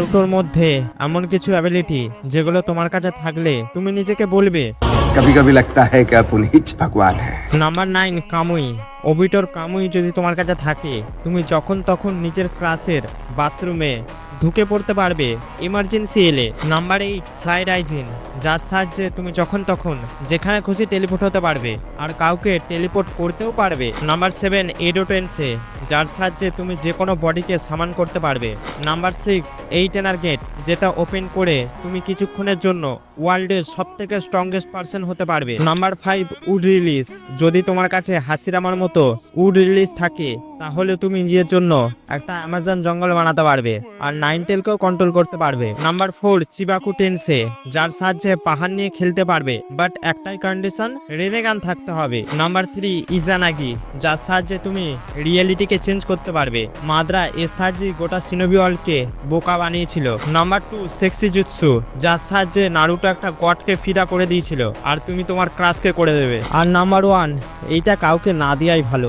নারুটোর মধ্যে এমন কিছু অ্যাবিলিটি যেগুলো তোমার কাছে থাকলে তুমি নিজেকে বলবে। কবি কবি লাগতা হ্যাঁ কে আপনি ভগবান হ্যাঁ নাম্বার নাইন কামুই। অবিটর কামুই যদি তোমার কাছে থাকে তুমি যখন তখন নিজের ক্লাসের বাথরুমে ঢুকে পড়তে পারবে। ইমার্জেন্সি এলে। নাম্বার এইট ফ্লাই রাইজিন যার সাহায্যে তুমি যখন তখন যেখানে খুশি টেলিপোর্ট হতে পারবে। আর কাউকে টেলিপোর্ট করতেও পারবে। নাম্বার সেভেন এডোটেন্সে যার সাহায্যে তুমি যে কোনো বডিকে সামান করতে পারবে। নাম্বার সিক্স এইট এনার গেট যেটা ওপেন করে তুমি কিছুক্ষণের জন্য ওয়ার্ল্ডের সব থেকে স্ট্রংগেস্ট পার্সন হতে পারবে। নাম্বার ফাইভ উড রিলিজ যদি তোমার কাছে হাসিরামার মতো উড রিলিজ থাকে, তাহলে তুমি নিজের জন্য একটা অ্যামাজন জঙ্গল বানাতে পারবে। আর নাইন টেলকেও কন্ট্রোল করতে পারবে। নাম্বার ফোর চিবাকু টেন্সে যার সাহায্যে পাহাড় নিয়ে খেলতে পারবে বাট একটাই কন্ডিশন রেনেগান থাকতে হবে। নাম্বার থ্রি ইজানাগি যার সাহায্যে তুমি রিয়েলিটিকে চেঞ্জ করতে পারবে। মাদ্রা এর সাহায্যে গোটা সিনোবি বোকা বানিয়েছিল। নাম্বার টু সেক্সি জুৎসু যার সাহায্যে নারুটো একটা গডকে ফিদা করে দিয়েছিল, আর তুমি তোমার ক্রাশকে করে দেবে। আর নাম্বার ওয়ান এইটা কাউকে না দেওয়াই ভালো।